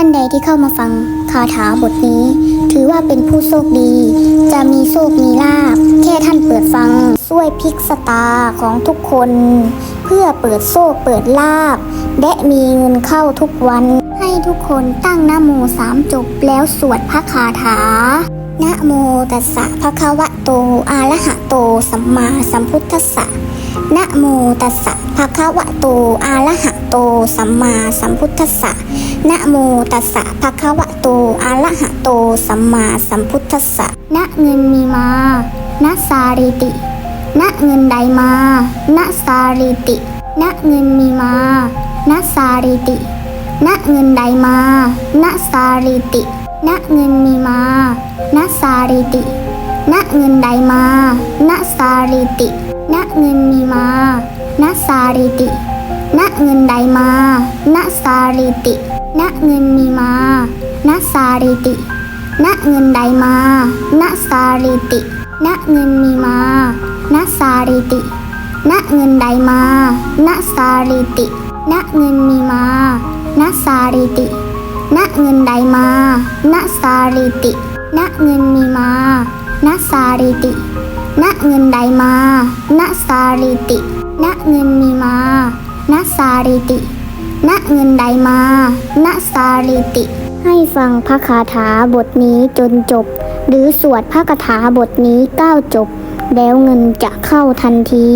ท่านใดที่เข้ามาฟังคาถาบทนี้ ถือว่าเป็นผู้โชคดี จะมีโชคมีลาบแค่ท่านเปิดฟังช่วยพลิกสตาของทุกคน เพื่อเปิดโชคเปิดลาบและมีเงินเข้าทุกวัน ให้ทุกคนตั้งนโมสามจบแล้วสวดพระคาถานะโมตัสสะภะคะวะโตอะระหะโตสัมมาสัมพุทธัสสะนะโมตัสสะภะคะวะโตอะระหะโตสัมมาสัมพุทธัสสะ นะโมตัสสะภะคะวะโตอะระหะโต สัมมาสัมพุทธัสสะณเงินมีมาณสาริติณเงินใดมาณสาริติณเงินมีมาณสาริติณเงินใดมาณสาริติณเงินมีมาณสาริติณเงินใดมาณสาริติณเงินมีมาณสาริติณเงินใดมาณสาริติ ณเงินมีมา ณสาริติ ณเงินใดมา ณสาริติ ณเงินมีมา ณสาริติ ณเงินใดมา ณสาริติ ณเงินมีมา ณสาริติ ณเงินใดมา ณสาริติ ณเงินมีมา ณสาริติ ณเงินใดมา ณสาริติ ณเงินมีมา ณสาริติ ณเงินใดมา ณสาริติ ให้ฟังพระคาถาบทนี้จนจบ หรือสวดพระคาถาบทนี้เก้าจบ แล้วเงินจะเข้าทันที